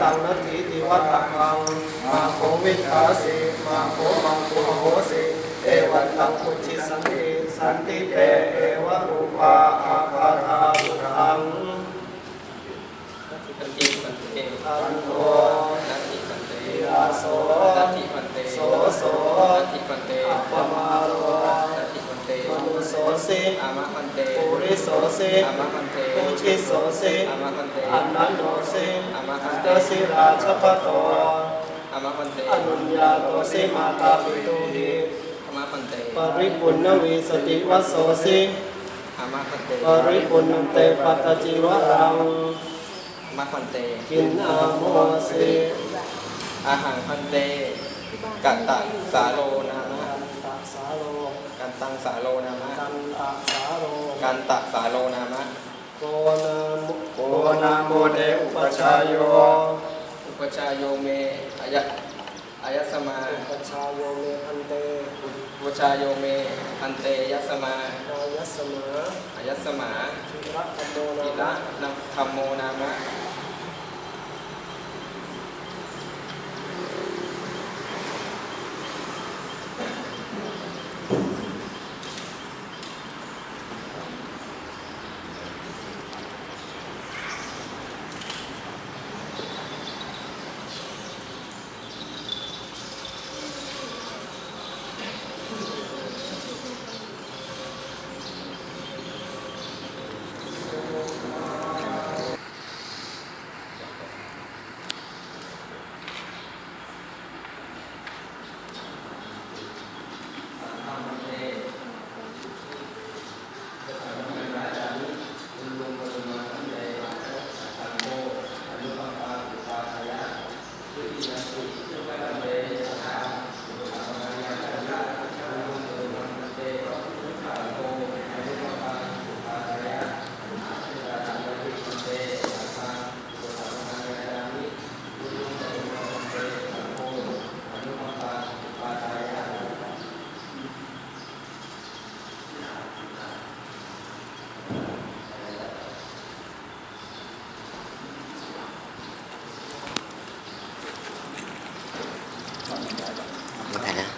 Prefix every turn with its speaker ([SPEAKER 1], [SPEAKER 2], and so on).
[SPEAKER 1] ตังนัตถิติวัตตังมาโควิทาสิมาโคมังคุโหสิเอวันตังพุทธิสันติสันติเตเอวะรูปาอาคาธาบุรัง
[SPEAKER 2] ตันติปันเต
[SPEAKER 1] อันโต
[SPEAKER 2] นัตติปันเต
[SPEAKER 1] ยาโส
[SPEAKER 2] นัตติปันเต
[SPEAKER 1] โสโส
[SPEAKER 2] นัตติปันเต
[SPEAKER 1] อัปปมาโร
[SPEAKER 2] นัตติปันเต
[SPEAKER 1] มนุโสสิ
[SPEAKER 2] อามะปันเต
[SPEAKER 1] โสสิ
[SPEAKER 2] อามะปันเต
[SPEAKER 1] ปุชิโสสิ
[SPEAKER 2] อามะปันเต
[SPEAKER 1] อันนันโนสิ
[SPEAKER 2] อามะปั
[SPEAKER 1] อั
[SPEAKER 2] น
[SPEAKER 1] น
[SPEAKER 2] เต
[SPEAKER 1] ตสิราชปโต
[SPEAKER 2] อามะปันเต
[SPEAKER 1] อนุญญาโตสิมาตาปิตุหิ
[SPEAKER 2] อามะปันเต
[SPEAKER 1] ปริปุณณวีสติวัสโสสิ
[SPEAKER 2] อามะปันเต
[SPEAKER 1] ปริปุณณเตปัตตจิวรัง
[SPEAKER 2] อามะปันเต
[SPEAKER 1] กินอาโมสิ
[SPEAKER 2] อาหารพันเตกัตตะสาโลนามะ
[SPEAKER 1] กันตะสาโล
[SPEAKER 2] กันตังสาโลนามะ
[SPEAKER 1] กันตะสาโล
[SPEAKER 2] กันตะสาโลนามะ
[SPEAKER 1] โกนามุโกนาโมเดอุปชายโย
[SPEAKER 2] อุปชฌายโยเมอายะอายสมา
[SPEAKER 1] อุปชายโยเมพันเต
[SPEAKER 2] อุปชฌายโยเมอันเตยัสมา
[SPEAKER 1] นายสมา
[SPEAKER 2] อายัสสมา
[SPEAKER 1] ธิระธรรมโม
[SPEAKER 2] อิ
[SPEAKER 1] นา
[SPEAKER 2] ระ
[SPEAKER 1] มะ
[SPEAKER 2] นั